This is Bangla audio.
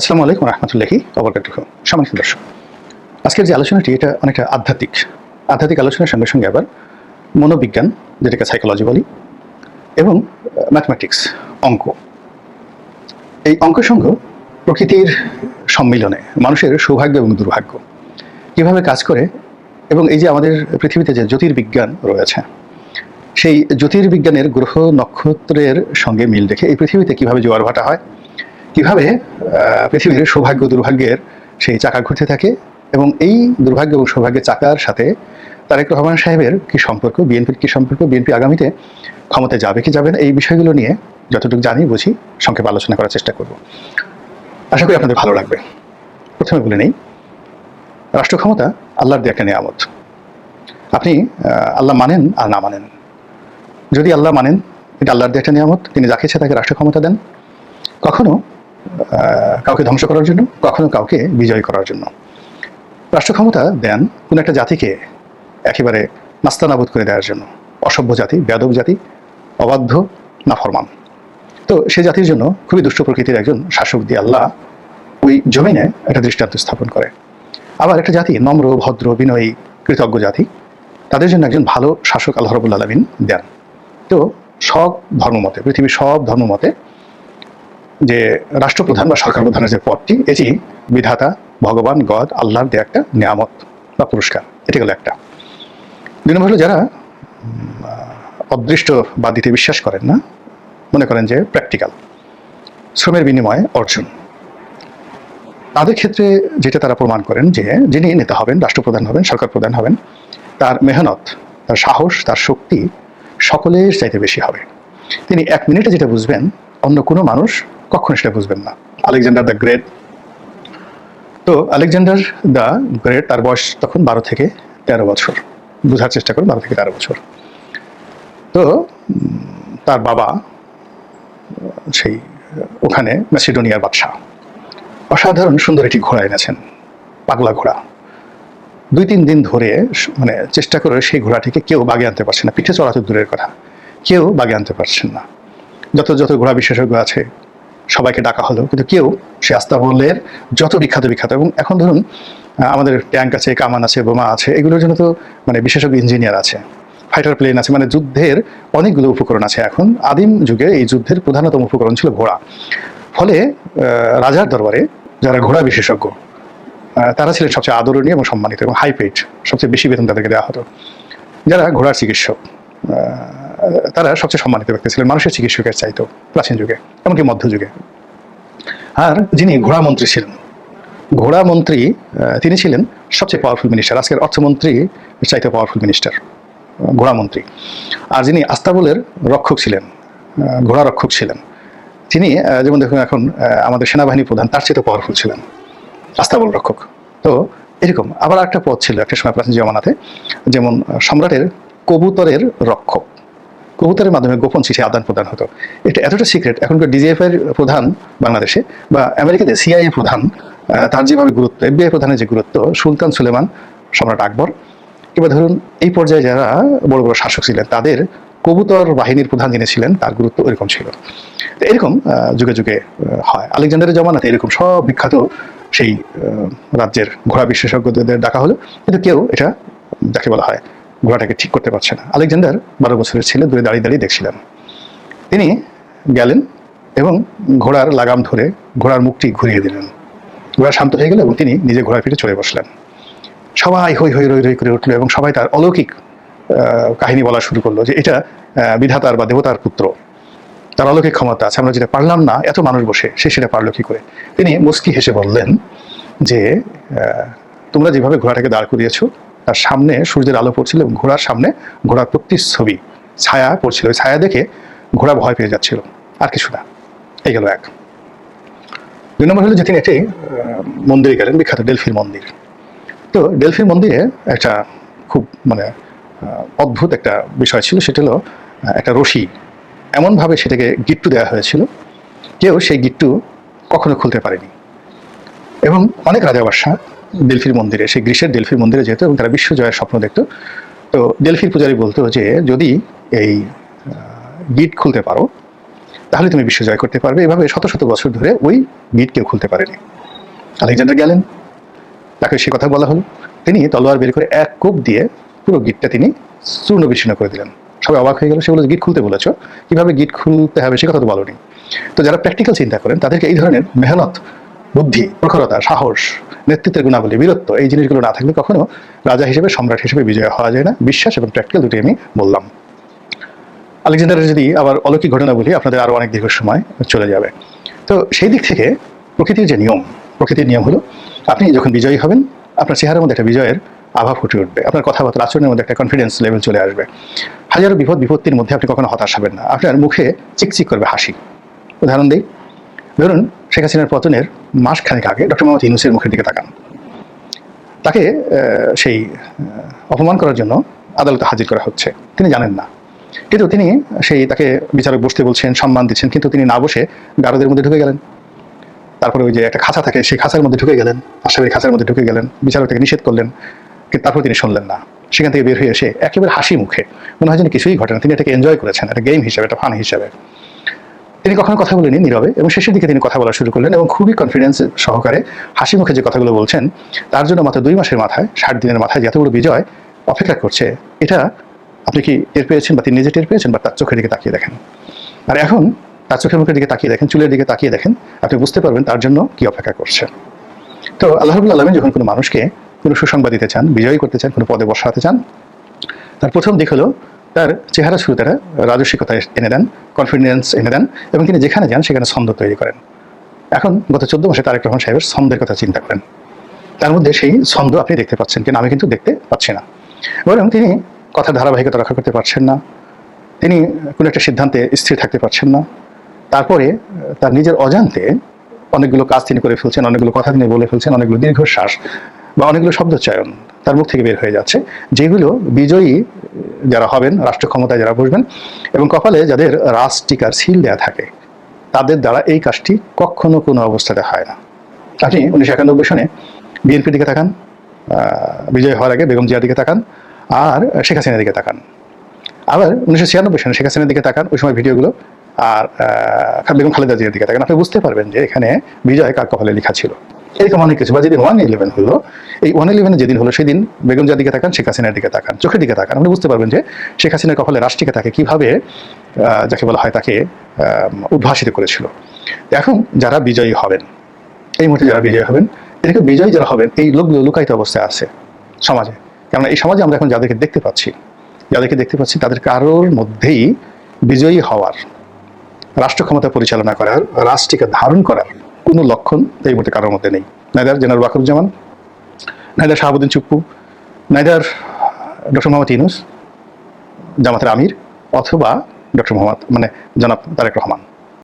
আসসালামু আলাইকুম রহমতুল্লাহি অবরকাতুহ সম্মানিত দর্শক, আজকের যে আলোচনাটি, এটা অনেকটা আধ্যাত্মিক। আধ্যাত্মিক আলোচনার সঙ্গে সঙ্গে আবার মনোবিজ্ঞান, যেটাকে সাইকোলজি বলি, এবং ম্যাথমেটিক্স অঙ্ক। এই অঙ্ক সঙ্গ প্রকৃতির সম্মিলনে, মানুষের সৌভাগ্য এবং দুর্ভাগ্য, কীভাবে কাজ করে, এবং এই যে আমাদের পৃথিবীতে যে জ্যোতির্বিজ্ঞান রয়েছে, সেই জ্যোতির্বিজ্ঞানের গ্রহ নক্ষত্রের সঙ্গে মিল রেখে এই পৃথিবীতে কীভাবে জোয়ার ভাটা হয় কীভাবে পৃথিবীর সৌভাগ্য দুর্ভাগ্যের সেই চাকা ঘুরতে থাকে এবং এই দুর্ভাগ্য এবং সৌভাগ্যের চাকার সাথে তারেক রহমান সাহেবের কি সম্পর্ক, বিএনপির কি সম্পর্ক, বিএনপি আগামীতে ক্ষমতায় যাবে কি যাবে না, এই বিষয়গুলো নিয়ে যতটুকু জানি বুঝি সংক্ষেপে আলোচনা করার চেষ্টা করব। আশা করি আপনাদের ভালো লাগবে। প্রথমে বলে নেই, রাষ্ট্র ক্ষমতা আল্লাহর দিয়ে একটা নিয়ামত। আপনি আল্লাহ মানেন আর না মানেন। যদি আল্লাহ মানেন, এটা আল্লাহর দিয়ে একটা নিয়ামত, তিনি যাকে ইচ্ছা তাকে রাষ্ট্র ক্ষমতা দেন। কখনো কাউকে ধ্বংস করার জন্য, কখনো কাউকে বিজয় করার জন্য। রাষ্ট্র ক্ষমতা দেন কোন একটা জাতিকে একেবারে নাস্তানাবুদ করে দেওয়ার জন্য। অসভ্য জাতি বেদব জাতি, অবাধ্য, নাফরমান। তো সে জাতির জন্য খুবই দুষ্ট প্রকৃতির একজন শাসক দিয়ে আল্লাহ ওই জমিনে একটা দৃষ্টান্ত স্থাপন করে। আবার একটা জাতি নম্র, ভদ্র, বিনয়ী, কৃতজ্ঞ জাতি, তাদের জন্য একজন ভালো শাসক আল্লাহ রবুল্লা আলমিন দেন। তো সব ধর্মমতে, পৃথিবীর সব ধর্মমতে যে রাষ্ট্রপ্রধান বা সরকার প্রধানের যে পদটি, এটি বিধাতা, ভগবান, গদ, আল্লাহর দেয়া একটা নিয়ামত বা পুরস্কার। এটি হলো একটা। দুই নম্বর হলো যারা অদৃষ্টবাদিতে বিশ্বাস করেন না, মনে করেন যে প্র্যাকটিক্যাল শ্রমের বিনিময়ে অর্জন। তাদের ক্ষেত্রে যেটা তারা প্রমাণ করেন যে, যিনি নেতা হবেন, রাষ্ট্রপ্রধান হবেন সরকার প্রধান হবেন, তার মেহনত, তার সাহস, তার শক্তি সকলের চাইতে বেশি হবে। তিনি এক মিনিটে যেটা বুঝবেন, অন্য কোনো মানুষ কখনো সেটা বুঝবেন না। Alexander the great. তো আলেকজান্ডার দ্য গ্রেট, তার বয়স তখন বারো থেকে তেরো বছর। বোঝার চেষ্টা করুন, বারো থেকে তেরো বছর। তো তার বাবা, সেই, ওখানে ম্যাসিডোনিয়ার বাদশাহ। অসাধারণ সুন্দর একটি ঘোড়া এনেছেন, পাগলা ঘোড়া। দুই তিন দিন ধরে মানে চেষ্টা করে সেই ঘোড়াটিকে কেউ বাগে আনতে পারছে না, পিঠে চড়া তো দূরের কথা। কেউ বাগে আনতে পারছেন না। যত যত ঘোড়া বিশেষজ্ঞ আছে সবাইকে ডাকা হলো। কিন্তু কেউ সে আস্তাবলের যত বিখ্যাত বিখ্যাত এবং এখন ধরুন আমাদের ট্যাঙ্ক আছে, কামান আছে, বোমা আছে, এগুলোর জন্য তো মানে বিশেষজ্ঞ ইঞ্জিনিয়ার আছে, ফাইটার প্লেন আছে মানে যুদ্ধের অনেকগুলো উপকরণ আছে এখন। আদিম যুগে এই যুদ্ধের প্রধানতম উপকরণ ছিল ঘোড়া। ফলে রাজার দরবারে যারা ঘোড়া বিশেষজ্ঞ তারা ছিলেন সবচেয়ে আদরণীয় এবং সম্মানিত এবং হাই পেড সবচেয়ে বেশি বেতন তাদেরকে দেওয়া হতো। যারা ঘোড়ার চিকিৎসক তারা সবচেয়ে সম্মানিত ব্যক্তি ছিলেন, মানুষের চিকিৎসকের চাইতো প্রাচীন যুগে, এমনকি মধ্যযুগে আর যিনি ঘোড়া মন্ত্রী ছিলেন ঘোড়া মন্ত্রী তিনি ছিলেন সবচেয়ে পাওয়ারফুল মিনিস্টার আজকের অর্থমন্ত্রী চাইতে পাওয়ারফুল মিনিস্টার ঘোড়া মন্ত্রী আর যিনি আস্তাবলের রক্ষক ছিলেন ঘোড়া রক্ষক ছিলেন, তিনি যেমন দেখুন এখন আমাদের সেনাবাহিনী প্রধান, তার চেয়ে পাওয়ারফুল ছিলেন, আস্তাবল রক্ষক। তো এরকম আবার একটা পদ ছিল, একটা সময় প্রাচীন জমানাতে, যেমন, সম্রাটের কবুতরের রক্ষক। কবুতরের মাধ্যমে গোপন চিঠি আদান প্রদান হতো। এটা এতটা সিক্রেট এখনকার ডিজিএফ এর প্রধান বাংলাদেশে বা আমেরিকাতে সিআইএ প্রধান তার যেভাবে গুরুত্ব এফবিআই প্রধানের যে গুরুত্ব, সুলতান সুলেমান, সম্রাট আকবর। কিংবা ধরুন, এই পর্যায়ে যারা বড় বড় শাসক ছিলেন, তাদের কবুতর বাহিনীর প্রধান যিনি ছিলেন, তার গুরুত্ব এরকম ছিল। তো এরকম যুগে যুগে হয়। আলেকজান্ডারের জমানাতে এরকম সব বিখ্যাত সেই রাজ্যের ঘোড়া বিশেষজ্ঞদের ডাকা হলো, কিন্তু কেউ এটা যাকে বলা হয় ঘোড়াটাকে ঠিক করতে পারছে না। আলেকজান্ডার বারো বছরের ছেলে, দূরে দাঁড়িয়ে দাঁড়িয়ে দেখছিলেন। তিনি গেলেন এবং ঘোড়ার লাগাম ধরে ঘোড়ার মুখটি ঘুরিয়ে দিলেন। ঘোড়া শান্ত হয়ে গেল এবং তিনি নিজে ঘোড়ার পিঠে চড়ে বসলেন। সবাই হই হই রই রই করে উঠল এবং সবাই তার অলৌকিক কাহিনী বলা শুরু করল যে এটা বিধাতার বা দেবতার পুত্র। তার অলৌকিক ক্ষমতা আছে। আমরা যেটা পারলাম না, এত মানুষ বসে, সে সেটা পারল কি করে? তিনি মুস্কি হেসে বললেন যে তোমরা যেভাবে ঘোড়াটাকে দাঁড় করিয়েছো তার সামনে সূর্যের আলো পড়ছিল এবং ঘোড়ার সামনে ঘোড়ার প্রতিচ্ছবি ছায়া পড়ছিল। ওই ছায়া দেখে ঘোড়া ভয় পেয়ে যাচ্ছিল। আর কিছু না, এই গেল এক। দুই নম্বর হলো যে তিনি একটি মন্দিরে গেলেন, বিখ্যাত ডেলফির মন্দির। তো ডেলফির মন্দিরে একটা খুব মানে অদ্ভুত একটা বিষয় ছিল। সেটা হলো একটা রশি। এমনভাবে সেটাকে গিট্টু দেওয়া হয়েছিল। কেউ সেই গিট্টু কখনো খুলতে পারেনি। এবং অনেক রাজা বাদশাহ ডেলফির মন্দিরে, সেই গ্রীষ্মের ডেলফির মন্দিরে যেত এবং তারা বিশ্বজয়ের স্বপ্ন দেখত। তো ডেলফির পূজারী বলতো যে, যদি এই গিট খুলতে পারো, তাহলে তুমি বিশ্বজয় করতে পারবে। এভাবে শত শত বছর ধরে ওই গিট কেউ খুলতে পারেনি। আলেকজান্ডার গেলেন তাকে সে কথা বলা হলো। তিনি তলোয়ার বের করে এক কোপ দিয়ে পুরো গিটটা তিনি চূর্ণ বিচ্ছিন্ন করে দিলেন। সবাই অবাক হয়ে গেল, সে বলে গিট খুলতে বলেছ? কীভাবে গিট খুলতে হবে? সে কথা তো বলনি। তো যারা প্র্যাকটিক্যাল চিন্তা করেন, তাদেরকে এই ধরনের মেহনত বুদ্ধি, প্রখরতা, সাহস, নেতৃত্বের গুণাবলী, বীরত্ব, এই জিনিসগুলো না থাকলে কখনো রাজা হিসেবে, সম্রাট হিসেবে বিজয় হওয়া যায় না। বিশ্বাস এবং প্র্যাকটিক্যাল দুটি আমি বললাম। আলেকজান্ডারের যদি আবার অলৌকিক ঘটনা বলি, আপনাদের আরও অনেক দীর্ঘ সময় চলে যাবে। তো সেই দিক থেকে প্রকৃতির যে নিয়ম, প্রকৃতির নিয়ম হলো, আপনি যখন বিজয়ী হবেন, আপনার চেহারার মধ্যে একটা বিজয়ের আভা ফুটে উঠবে। আপনার কথাবার্তা আচরণের মধ্যে একটা কনফিডেন্স লেভেল চলে আসবে। হাজারো বিপদ বিপত্তির মধ্যে আপনি কখনো হতাশ হবেন না। আপনার মুখে চিকচিক করবে হাসি। উদাহরণ দিই, ধরুন শেখ হাসিনার পতনের মাসখানেক আগে ডক্টর মোহাম্মদ ইউনুসের মুখের দিকে তাকান। তাকে সেই অপমান করার জন্য আদালতে হাজির করা হচ্ছে। তিনি জানেন না। কিন্তু তিনি সেই, তাকে বিচারক বসতে বলছেন, সম্মান দিচ্ছেন, কিন্তু তিনি না বসে গারদের মধ্যে ঢুকে গেলেন। তারপরে ওই যে একটা খাঁচা থাকে, সেই খাঁচার মধ্যে ঢুকে গেলেন আসামের খাঁচার মধ্যে ঢুকে গেলেন, বিচারক তাকে নিষেধ করলেন, কিন্তু তারপর তিনি শুনলেন না। সেখান থেকে বের হয়ে এসে একেবারে হাসি মুখে, মনে হয় যেন কিছুই ঘটে না। তিনি এটাকে এনজয় করেছেন, একটা গেম হিসেবে, একটা ফান হিসেবে। তিনি কখনো কথা বলেনি নীরবে এবং শেষের দিকে তিনি কথা বলা শুরু করলেন এবং খুবই কনফিডেন্স সহকারে হাসি মুখে যে কথাগুলো বলছেন, তার জন্য মাত্র দুই মাসের মাথায়, ষাট দিনের মাথায় যে এত বড় বিজয় অপেক্ষা করছে, এটা আপনি কি টের পেয়েছেন বা তিনি নিজে টের পেয়েছেন বা তার চোখের দিকে তাকিয়ে দেখেন? আর এখন তার চোখের মুখের দিকে তাকিয়ে দেখেন, চুলের দিকে তাকিয়ে দেখেন, আপনি বুঝতে পারবেন তার জন্য কি অপেক্ষা করছে। তো আল্লাহবুল্লা আলমী যখন কোনো মানুষকে কোনো সুসংবাদ দিতে চান, বিজয়ী করতে চান, কোনো পদে বসাতে চান, তার প্রথম দিক হলো তার চেহারা শুরু তারা রাজস্বিকতা এনে দেন কনফিডেন্স এনে দেন এবং তিনি যেখানে যান সেখানে ছন্দ তৈরি করেন। এখন গত চোদ্দ মাসে তারেক রহমান সাহেবের ছন্দের কথা চিন্তা করেন। তার মধ্যে সেই ছন্দ আপনি দেখতে পাচ্ছেন কিন্তু আমি কিন্তু দেখতে পাচ্ছি না। বরং তিনি কথার ধারাবাহিকতা রক্ষা করতে পারছেন না। তিনি কোনো একটা সিদ্ধান্তে স্থির থাকতে পারছেন না। তারপরে তার নিজের অজান্তে অনেকগুলো কাজ তিনি করে ফেলছেন, অনেকগুলো কথা তিনি বলে ফেলছেন, অনেকগুলো দীর্ঘশ্বাস বা অনেকগুলো শব্দচয়ন তার মুখ থেকে বের হয়ে যাচ্ছে, যেগুলো বিজয়ী যারা হবেন রাষ্ট্র ক্ষমতায় যারা বসবেন এবং কপালে যাদের রাস টিকার সিল দেয়া থাকে, তাদের দ্বারা এই কাজটি কখনো কোনো অবস্থাতে হয় না। আপনি উনিশশো একানব্বই সনে বিএনপির দিকে তাকান বিজয় হওয়ার আগে বেগম জিয়ার দিকে তাকান, আর শেখ হাসিনার দিকে তাকান। আবার উনিশশো ছিয়ানব্বই সনে শেখ হাসিনার দিকে তাকান, ওই সময় ভিডিওগুলো, আর বেগম খালেদা জিয়ার দিকে তাকান। আপনি বুঝতে পারবেন যে এখানে বিজয় কার কপালে লেখা ছিল। এরকম অনেক কিছু। বা যেদিন ওয়ান ইলেভেন হলো, এই ওয়ান ইলেভেনে যেদিন হলো, সেদিন বেগম জিয়ার দিকে তাকান, শেখ হাসিনার দিকে তাকান, চোখের দিকে তাকান। আপনি বুঝতে পারবেন যে শেখ হাসিনার কপালে রাষ্ট্রীকে তাকে কীভাবে যাকে বলা হয় তাকে উদ্ভাসিত করেছিল। এখন যারা বিজয়ী হবেন, এই মুহূর্তে যারা বিজয়ী হবেন এদিকে বিজয়ী যারা হবেন, এই লোকগুলো লুকায়িত অবস্থায় আছে সমাজে। কেননা এই সমাজে আমরা এখন যাদেরকে দেখতে পাচ্ছি, যাদেরকে দেখতে পাচ্ছি, তাদের কারোর মধ্যেই বিজয়ী হওয়ার রাষ্ট্র ক্ষমতা পরিচালনা করার, রাষ্ট্রকে ধারণ করার কোনো লক্ষণ এই মুহূর্তে কারোর মধ্যে নেই। Neither general Wakeruzzaman neither Shahabuddin Chuppu, neither doctor Mohammad Yunus জামাতের আমির, অথবা ডক্টর মোহাম্মদ মানে জনাব তারেক রহমান।